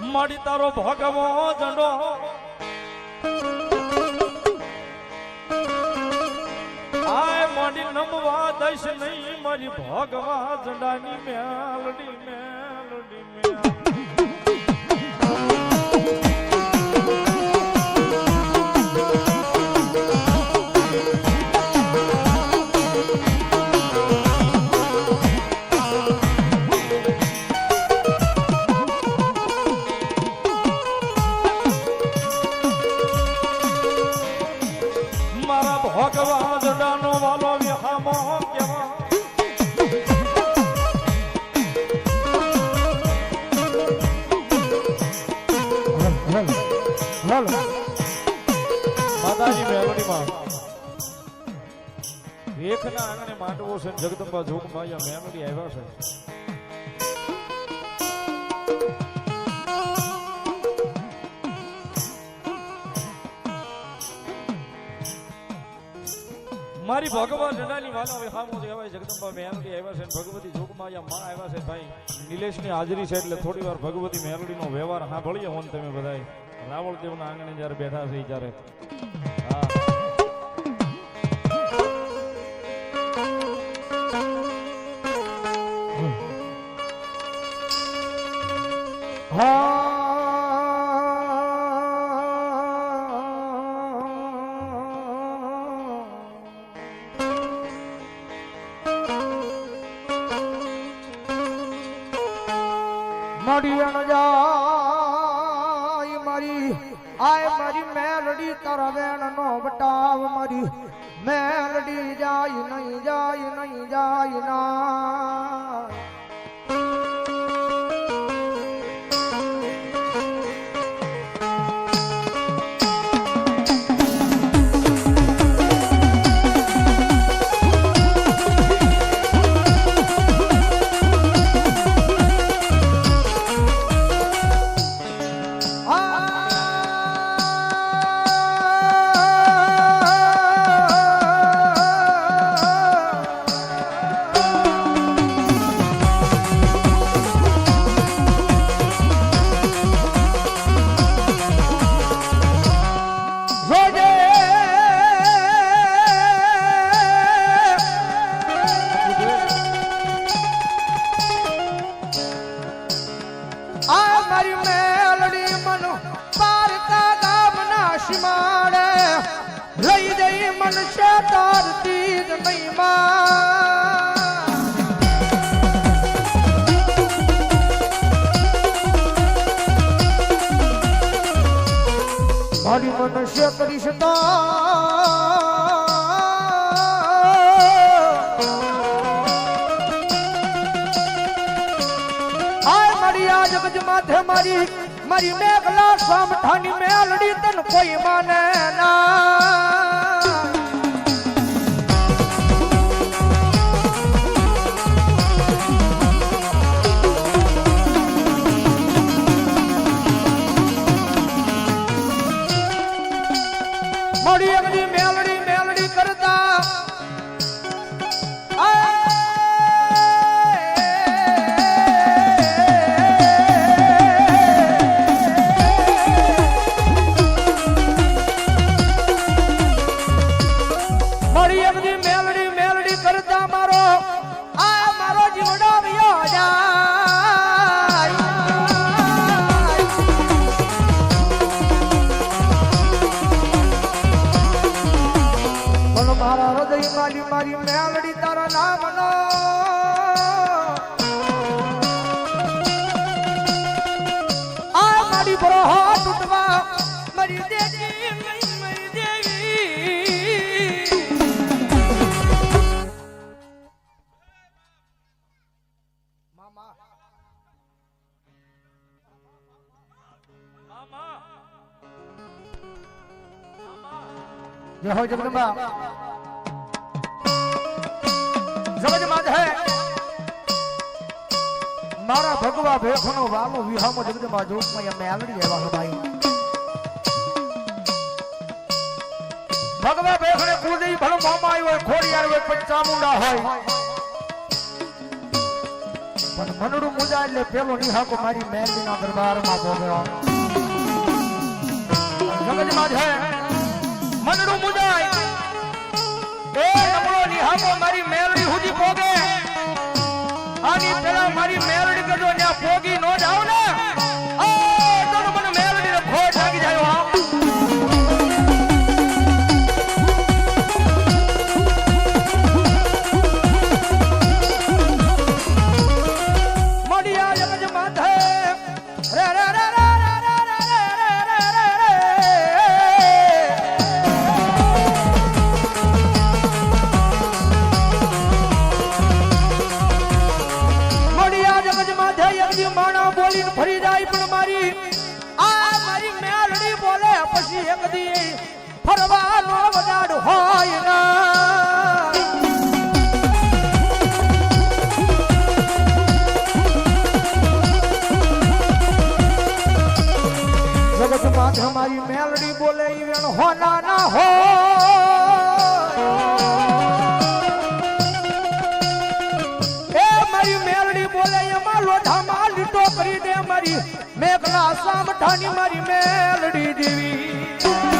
મારી તારો ભગવો જંડો. આય મારી નમવા દઈશ નહીં, મારી ભગવા જંડાની મેલડી મેલડી મેલડી. માતાજી મેલડીમાં રેખના આંગણે માંડવો છે જગદંબા જોગમાં અહીંયા મેલડી આવ્યા છે. મારી ભગવાન રડાની વાલા હવે હામો કહેવાય જગદંબા મેલડી આવ્યા છે ભગવતી જોગમાં અહીંયા માં આવ્યા છે. ભાઈ નિલેશની હાજરી છે એટલે થોડી વાર ભગવતી મેલડીનો વ્યવહાર સાંભળીએ હોન તમે બધાય. રાવળ દેવના આંગણે જ્યારે બેઠા છે ઈ મડિયણ જાય મારી. આય મારી મેલડી તારા વેણ નો બટાવ મારી. મેલડી જાય, નહીં જાય નહીં જાય ના. મન છે તારતી જ નહીં મારી મનુષ્ય કરીશ તો હાય મારી આ જગજ માથે મારી મારી મેઘલા સામઠાની મેલડી તન કોઈ માને ના જય હો જગદંબા. સમજમાં ભગવા ભગવા મામા આવ્યો ખોડિયાર હોય, પંચામુંડા હોય. પણ મનડું મુજા એટલે પેલો નિહાકો મારી મહેરબાના દરબારમાં ભોગવ્યો જગતમાં છે મનડું મુજાય એ નમળો નિહાકો મારી મેલડી સુધી પોગે. આની પેલા મારી મેલડી કજો ત્યાં પોગી નો જાવ ને. યજ્ઞ માણા બોલીને ફરી જાય પણ મારી આ મારી મેલડી બોલે પછી એક દી ફરવાનો વડાડ હોય જગતમાં મારી મેલડી બોલે ઈ વેણ હોના ના હો મારી મેઘલા સામઠાની મારી મેલડી દેવી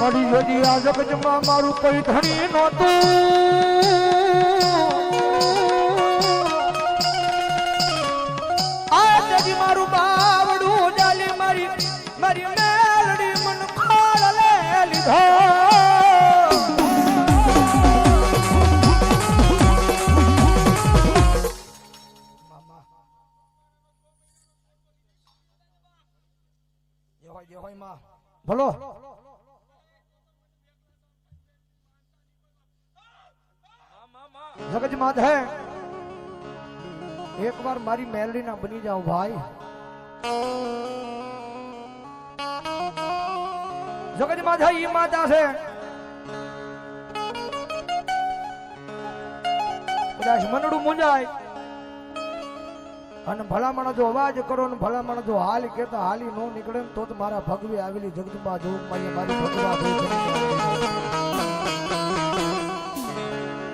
મારી જોજી આ જગતમાં મારું કોઈ ધણી નહોતું. ભલો જગજ માત હે. એક વાર મારી મેલડી ના બની જાઓ ભાઈ. જગજ માતા ઈ માતા છે. કદાચ મનડું મુંજાય અને ભલામણ જો અવાજ કરો ને ભલામણ જો હાલ કેતા હાલી નો નીકળે ને તો જ મારા ભગવી આવેલી જગદંબા જોગ મારી ભગવા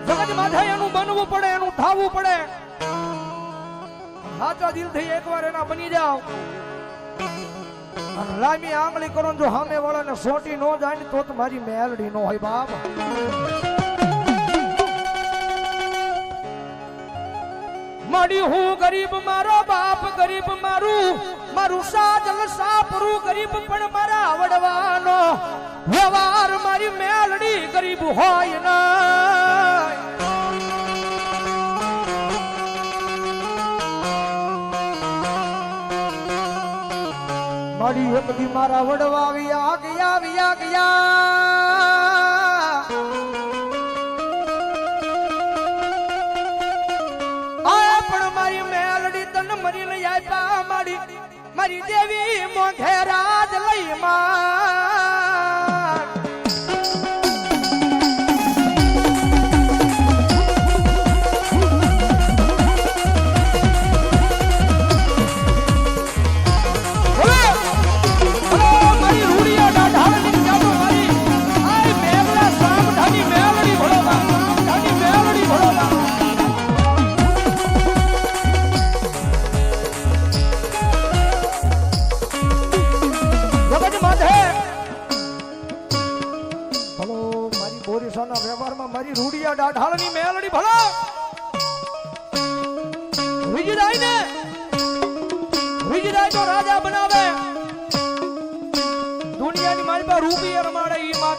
જગત માથે એનું બનવું પડે, એનું થાવું પડે. સાચા દિલથી એકવાર એના બની જાઓ. અને લાંબી આંગળી કરો જો સામે વાળાને સોટી નો જાય ને તો મારી મેલડી નો હોય બાપ. માડી હું ગરીબ, મારો બાપ ગરીબ, મારું મારું સાજલ, સાપરું ગરીબ, પણ મારા આવડવાનો વ્યવહાર મારી મેલડી ગરીબ હોય ના. મારી એક મારા વડવા વ્યા ગયા વ્યા ગયા મારી દેવી મોઘેરાજ લઈ માં.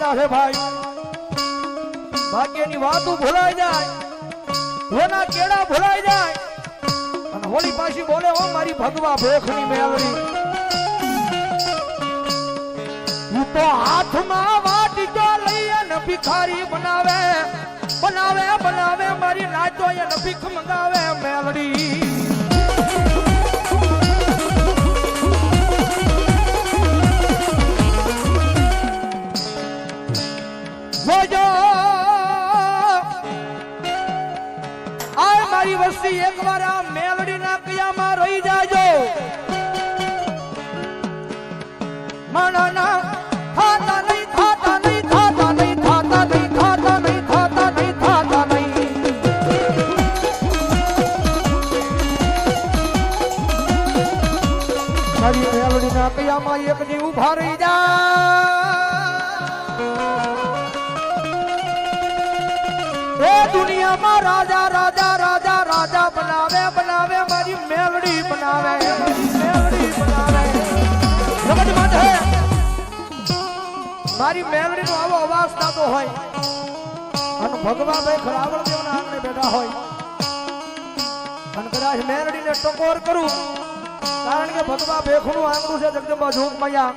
માતા છે ભાઈ? ભાગ્યની વાતો ભૂલાઈ જાય. એના કેડા ભૂલાઈ જાય. અને હોળી પાછી બોલે હો, મારી ભગવા ભેખની ઈ તો હાથમાં વાટીકો લઈ અને ભિખારી બનાવે. બનાવે બનાવે, મારી નાચો એ ભીખ મંગાવે મેલડી. દુનિયામાં રાજા રાજા રાજા રાજા બનાવે બનાવે, મારી મેલડી બનાવે મેલડી બનાવે. માં મારી મેલડી નો આવો અવાજ થતો હોય. અને ભગવાન ભાઈ ખરાવળ દેવના આંગણે બેઠા હોય. અને કદાચ મેલડીને ટકોર કરું, કારણ કે ભગવા ભેખનું આંગણું છે જગદંબા જોગ મૈયા.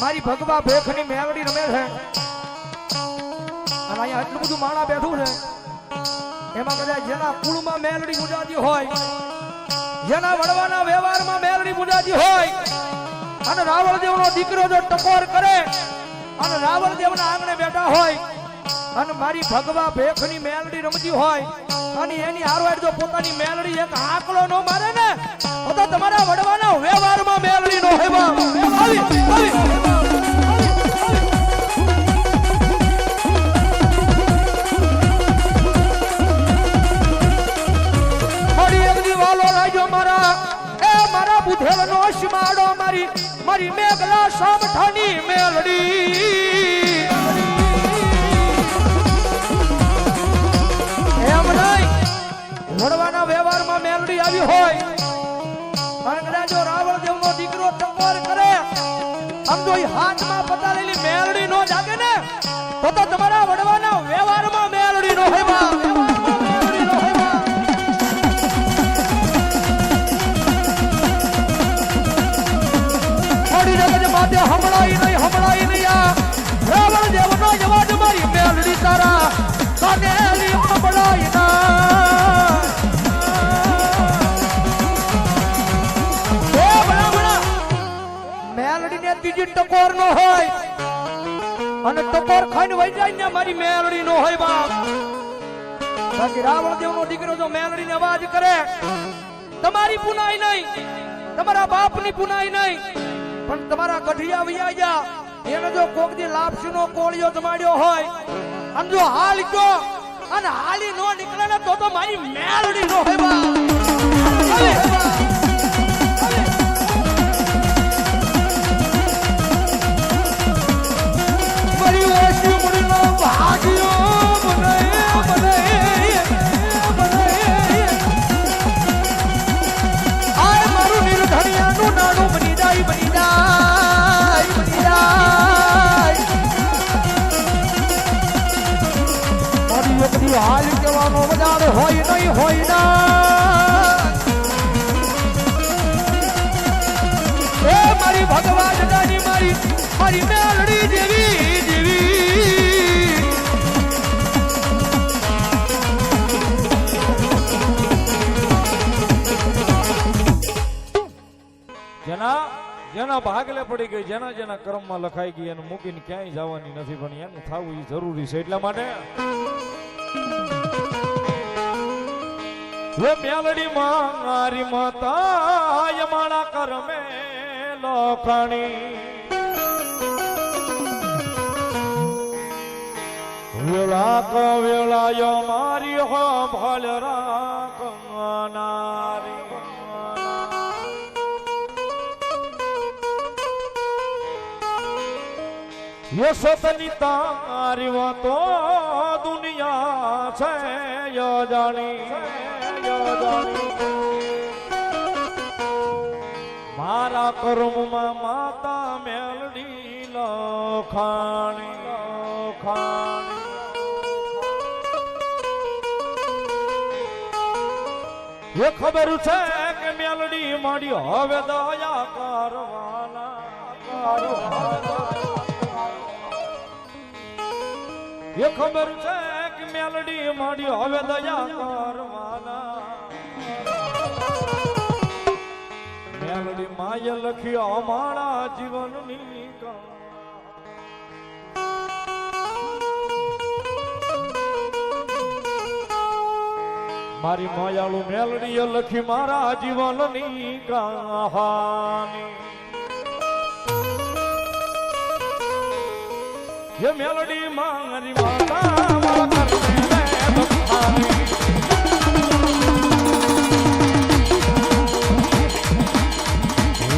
મારી ભગવા ભેખની મેલડી રમે છે. અને અહીંયા આટલું બધું માણા બેઠું છે. એમાં કદાચ જેના કુળમાં મેલડી પૂજાતી હોય, જેના વડવાના વ્યવહારમાં મેલડી પૂજાતી હોય, અને રાવણ દેવનો દીકરો જો ટકોર કરે, અને રાવણ દેવના આંગણે બેઠા હોય, અને મારી ભગવા ભેખની મેલડી રમતી હોય, અને એની હારવાડ જો પોતાની મેલડી એક આંકડો નો મારે ને, તો તમારા વડવાના વ્યવહારમાં મેલડી નો હેવા આવી આવી. મારા બુધેલ નો શિમાડો મારી મારી મેઘલા સામઠાની મેલડી. એમ નહીં વડવાના વ્યવહારમાં મેલડી આવી હોય અને જો રાવણ દેવનો દીકરો ટકોર કરે, આમ જો હાથમાં પતારેલી મેલડી નો જાગે ને, તો તો તમારા વડવાના વ્યવહારમાં મેલડી નો હોય માથે હમણાઈ નહીં હમણાઈ નહીં આ. રાવણ દેવનો જવાજ મારી મેલડી તારા. તને હમણાઈ ના. બડા બડા ત્રીજી ટકોર નો હોય. અને ટકોર ખાઈને વહી જાય ને મારી મેલડી નો હોય બાપ. બાકી રાવણ દેવનો દીકરો જો મેલડીને અવાજ કરે, તમારી પુનાઈ નહીં, તમારા બાપની પુનાઈ નહીં. પણ તમારા ગઢિયા વિયા એને જો કોક દી લાપસીનો કોળિયો જમાડ્યો હોય અને જો હાલ ગયો અને હાલી નો નીકળે ને તો તો મારી મેલડી નો. હવે, હવે. મારી હાલ કહેવાનો હોય નહીં હોય ના મારી ભગવાન દાની મારી મારી મેલડી દેવી દેવી જેના જેના ભાગલે પડી ગઈ, જેના જેના કર્મમાં લખાઈ ગઈ એને મૂકીને ક્યાંય જવાની નથી, પણ એને થવું એ જરૂરી છે. એટલા માટે હે મેલડી મારી માતા યમાણા કરમે લોખણી વેળા ક વેળાયો મારી હો ભલ રાખનારી યશોતની તારી વાતો દુનિયા છે યજાણી મારા કર્મમાં માતા મેલડી લખાણી લખાણી એ ખબર છે કે મેલડી માંડી હવે દયા કરવાના કરવાના. એ ખબર છે મેલડી માંડી હવે દયા કરવાના મેલડી માય લખી અમારા જીવનની. મારી માયાળુ મેલડીએ લખી, મારા જીવનની કહાની એ મેલડી મારી માતા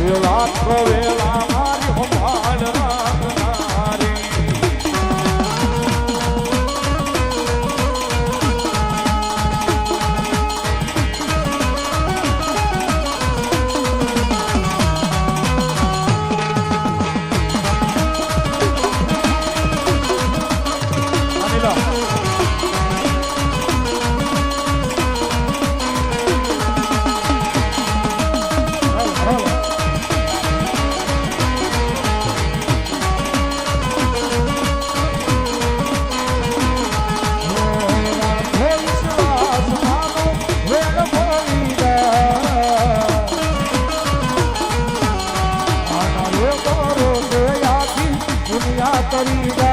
વેલા તો વેલા Katarina.